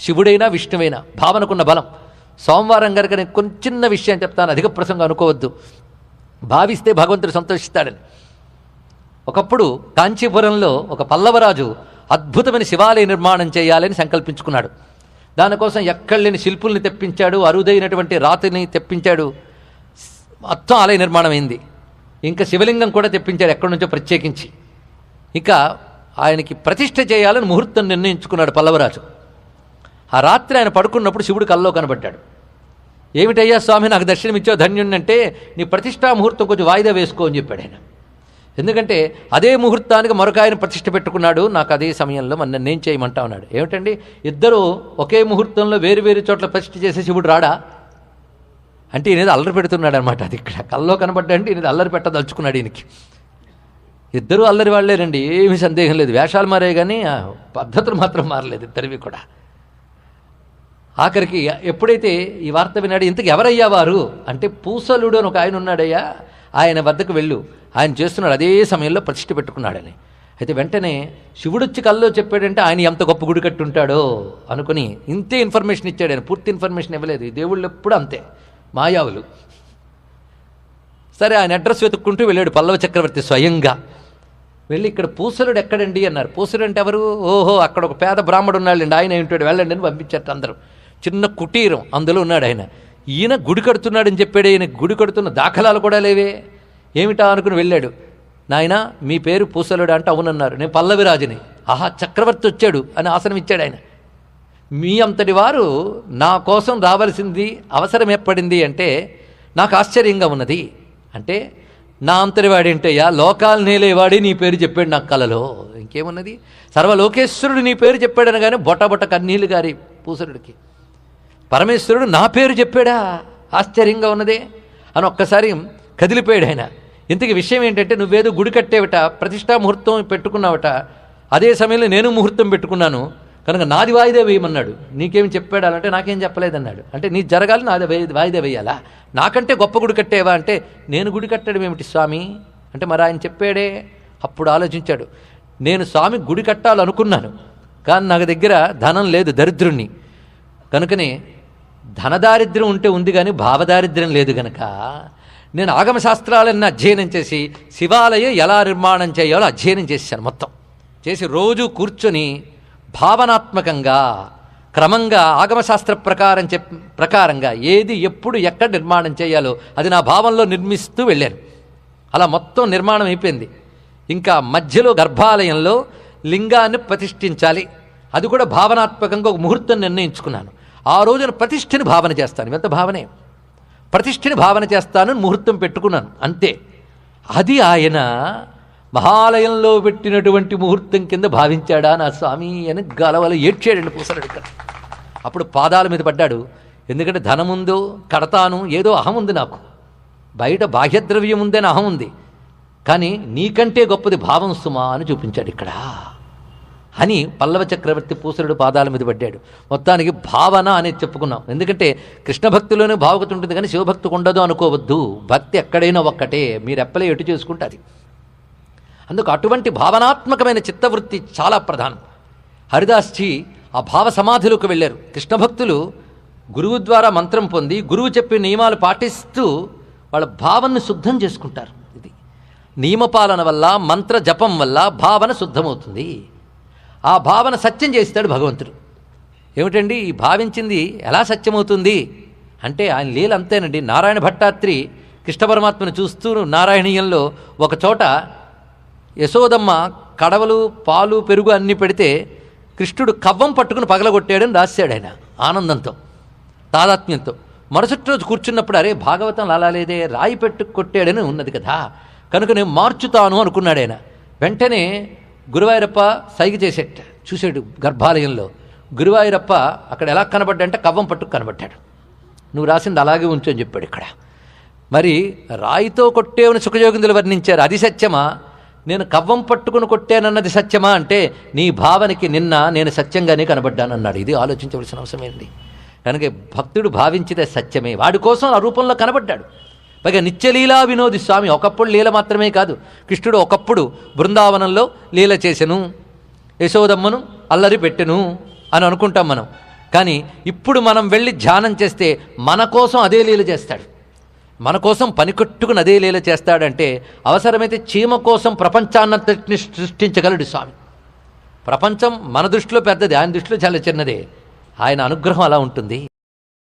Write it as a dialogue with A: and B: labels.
A: శివుడైనా విష్ణువైనా భావనకున్న బలం. సోమవారం కనుక నేను కొంచెం చిన్న విషయం చెప్తాను అధిక ప్రసంగం అనుకోవద్దు. భావిస్తే భగవంతుడు సంతోషిస్తాడని. ఒకప్పుడు కాంచీపురంలో ఒక పల్లవరాజు అద్భుతమైన శివాలయ నిర్మాణం చేయాలని సంకల్పించుకున్నాడు. దానికోసం ఎక్కడలేని శిల్పుల్ని తెప్పించాడు అరుదైనటువంటి రాతిని తెప్పించాడు. మొత్తం ఆలయ నిర్మాణం అయింది. ఇంకా శివలింగం కూడా తెప్పించాడు ఎక్కడి నుంచో ప్రత్యేకించి. ఇక ఆయనకి ప్రతిష్ఠ చేయాలని ముహూర్తం నిర్ణయించుకున్నాడు పల్లవరాజు. ఆ రాత్రి ఆయన పడుకున్నప్పుడు శివుడు కల్లో కనబడ్డాడు. ఏమిటయ్యా స్వామి నాకు దర్శనం ఇచ్చావు ధన్యుణ్ణంటే నీ ప్రతిష్టా ముహూర్తం కొంచెం వాయిదా వేసుకో అని చెప్పాడు ఆయన. ఎందుకంటే అదే ముహూర్తానికి మరొక ఆయన ప్రతిష్ట పెట్టుకున్నాడు నాకు అదే సమయంలో మన నేను చేయమంటా ఉన్నాడు. ఏమిటండి? ఇద్దరు ఒకే ముహూర్తంలో వేరు వేరు చోట్ల ప్రతిష్ట చేసే శివుడు రాడా? అంటే ఈయనది అల్లరి పెడుతున్నాడు అనమాట అది ఇక్కడ. కల్లో కనబడ్డా అంటే ఈయనది అల్లరి పెట్టదలుచుకున్నాడు ఈయనకి. ఇద్దరు అల్లరి వాళ్ళేనండి ఏమీ సందేహం లేదు. వేషాలు మారే కానీ ఆ పద్ధతులు మాత్రం మారలేదు ఇద్దరివి కూడా. ఆఖరికి ఎప్పుడైతే ఈ వార్త విన్నాడు ఇంతకు ఎవరయ్యా వారు? అంటే పూసలుడు అని ఒక ఆయన ఉన్నాడయ్యా ఆయన వద్దకు వెళ్ళు. ఆయన చేస్తున్నాడు అదే సమయంలో ప్రతిష్ఠ పెట్టుకున్నాడని. అయితే వెంటనే శివుడొచ్చి కల్లో చెప్పాడంటే ఆయన ఎంత గొప్ప గుడి కట్టుంటాడో అనుకుని ఇంతే ఇన్ఫర్మేషన్ ఇచ్చాడు ఆయన. పూర్తి ఇన్ఫర్మేషన్ ఇవ్వలేదు. దేవుళ్ళు ఎప్పుడు అంతే. మాయావులు. సరే ఆయన అడ్రస్ వెతుక్కుంటూ వెళ్ళాడు పల్లవ చక్రవర్తి స్వయంగా. వెళ్ళి ఇక్కడ పూసలుడు ఎక్కడండి అన్నారు. పూసలుడు అంటే ఎవరు? ఓహో అక్కడ ఒక పేద బ్రాహ్మడు ఉన్నాడండి ఆయన ఉంటాడు వెళ్ళండి అని పంపించారు అందరూ. చిన్న కుటీరం అందులో ఉన్నాడు ఆయన. ఈయన గుడి కడుతున్నాడని చెప్పాడు ఈయన గుడి కడుతున్న దాఖలాలు కూడా లేవే. ఏమిటా అనుకుని వెళ్ళాడు. నాయన మీ పేరు పూసలుడు అంటే అవునన్నారు. నేను పల్లవిరాజుని. ఆహా చక్రవర్తి వచ్చాడు అని ఆసనం ఇచ్చాడు ఆయన. మీ అంతటి వారు నా కోసం రావలసింది అవసరం ఏర్పడింది అంటే నాకు ఆశ్చర్యంగా ఉన్నది. అంటే నా అంతటివాడేంటయ్యా లోకాలు నేలేవాడి నీ పేరు చెప్పాడు నాకు కలలో. ఇంకేమున్నది? సర్వలోకేశ్వరుడు నీ పేరు చెప్పాడని బొట్ట బొట్ట కన్నీళ్ళు గారి పూసరుడికి పరమేశ్వరుడు నా పేరు చెప్పాడా? ఆశ్చర్యంగా ఉన్నదే. అని ఒక్కసారి కదిలిపోయాడు ఆయన. ఇంతకీ విషయం ఏంటంటే నువ్వేదో గుడి కట్టేవట ప్రతిష్టా ముహూర్తం పెట్టుకున్నావట అదే సమయంలో నేను ముహూర్తం పెట్టుకున్నాను. కనుక నాది వాయిదా వేయమన్నాడు. నీకేం చెప్పాడు అంటే నాకేం చెప్పలేదన్నాడు. అంటే నీ జరగాలి నాది వాయిదా వేయాలా? నాకంటే గొప్ప గుడి కట్టేవా అంటే నేను గుడి కట్టడం ఏమిటి స్వామి? అంటే మరి ఆయన చెప్పాడే? అప్పుడు ఆలోచించాడు. నేను స్వామి గుడి కట్టాలనుకున్నాను. కానీ నాకు దగ్గర ధనం లేదు దరిద్రుణ్ణి. కనుకనే ధనదారిద్ర్యం ఉంటే ఉంది కానీ భావదారిద్ర్యం లేదు గనక నేను ఆగమ శాస్త్రాలన్నీ అధ్యయనం చేసి శివాలయం ఎలా నిర్మాణం చేయాలో అధ్యయనం చేశాను మొత్తం. చేసి రోజు కూర్చొని భావనాత్మకంగా క్రమంగా ఆగమశాస్త్ర ప్రకారం చెప్ ప్రకారంగా ఏది ఎప్పుడు ఎక్కడ నిర్మాణం చేయాలో అది నా భావంలో నిర్మిస్తూ వెళ్ళాను. అలా మొత్తం నిర్మాణం అయిపోయింది. ఇంకా మధ్యలో గర్భాలయంలో లింగాన్ని ప్రతిష్ఠించాలి. అది కూడా భావనాత్మకంగా ఒక ముహూర్తం నిర్ణయించుకున్నాను. ఆ రోజున ప్రతిష్ఠని భావన చేస్తాను. ఎంత భావనే. ప్రతిష్ఠని భావన చేస్తాను ముహూర్తం పెట్టుకున్నాను. అంతే. అది ఆయన మహాలయంలో పెట్టినటువంటి ముహూర్తం కింద భావించాడా? నా స్వామి అని గలవల ఏడ్చాడండి పూసలుడు ఇక్కడ అప్పుడు పాదాల మీద పడ్డాడు. ఎందుకంటే ధనముందో కడతాను ఏదో అహం ఉంది నాకు. బయట బాహ్యద్రవ్యం ఉందని అహం ఉంది. కానీ నీకంటే గొప్పది భావం సుమా అని చూపించాడు ఇక్కడ. అని పల్లవ చక్రవర్తి పూసరుడు పాదాల మీద పడ్డాడు. మొత్తానికి భావన అనేది చెప్పుకున్నాం. ఎందుకంటే కృష్ణ భక్తిలోనే భావకత ఉంటుంది కానీ శివభక్తికి ఉండదు అనుకోవద్దు. భక్తి ఎక్కడైనా ఒక్కటే. మీరు ఎప్పలే ఎటు చేసుకుంటే అందుకు అటువంటి భావనాత్మకమైన చిత్తవృత్తి చాలా ప్రధానం. హరిదాస్జీ ఆ భావ సమాధిలోకి వెళ్ళారు. కృష్ణ భక్తులు గురువు ద్వారా మంత్రం పొంది గురువు చెప్పిన నియమాలు పాటిస్తూ వాళ్ళ భావనను శుద్ధం చేసుకుంటారు. ఇది నియమపాలన వల్ల మంత్ర జపం వల్ల భావన శుద్ధమవుతుంది. ఆ భావన సత్యం చేస్తాడు భగవంతుడు. ఏమిటండి? ఈ భావించింది ఎలా సత్యమవుతుంది? అంటే ఆయన లీల అంతేనండి. నారాయణ భట్టాత్రి కృష్ణ పరమాత్మను చూస్తూ నారాయణీయంలో ఒకచోట యశోదమ్మ కడవలు పాలు పెరుగు అన్నీ పెడితే కృష్ణుడు కవ్వం పట్టుకుని పగలగొట్టాడని రాశాడు ఆయన ఆనందంతో తాదాత్మ్యంతో. మరుసటి రోజు కూర్చున్నప్పుడు అరే భాగవతం అలా లేదే రాయి పెట్టు కొట్టాడని ఉన్నది కదా. కనుక నేను మార్చుతాను అనుకున్నాడు ఆయన. వెంటనే గురువాయూరప్ప సైగ చేసేట చూసాడు గర్భాలయంలో. గురువాయూరప్ప అక్కడ ఎలా కనబడ్డంటే కవ్వం పట్టుకు కనబడ్డాడు. నువ్వు రాసింది అలాగే ఉంచు అని చెప్పాడు ఇక్కడ. మరి రాయితో కొట్టేవని సుఖయోగిందులు వర్ణించారు. అది సత్యమా? నేను కవ్వం పట్టుకుని కొట్టానన్నది సత్యమా అంటే నీ భావనకి నిన్న నేను సత్యంగానే కనబడ్డానన్నాడు. ఇది ఆలోచించవలసిన అవసరం కనుక భక్తుడు భావించితే సత్యమే. వాడి కోసం ఆ రూపంలో కనబడ్డాడు. పైగా నిత్యలీలా వినోది స్వామి ఒకప్పుడు లీల మాత్రమే కాదు. కృష్ణుడు ఒకప్పుడు బృందావనంలో లీల చేసెను యశోదమ్మను అల్లరి పెట్టెను అని అనుకుంటాం మనం. కానీ ఇప్పుడు మనం వెళ్ళి ధ్యానం చేస్తే మన కోసం అదే లీల చేస్తాడు. మన కోసం పనికొట్టుకుని అదే లీల చేస్తాడంటే అవసరమైతే చీమ కోసం ప్రపంచాన్నంతటిని సృష్టించగలడు స్వామి. ప్రపంచం మన దృష్టిలో పెద్దది ఆయన దృష్టిలో చాలా చిన్నదే. ఆయన అనుగ్రహం అలా ఉంటుంది.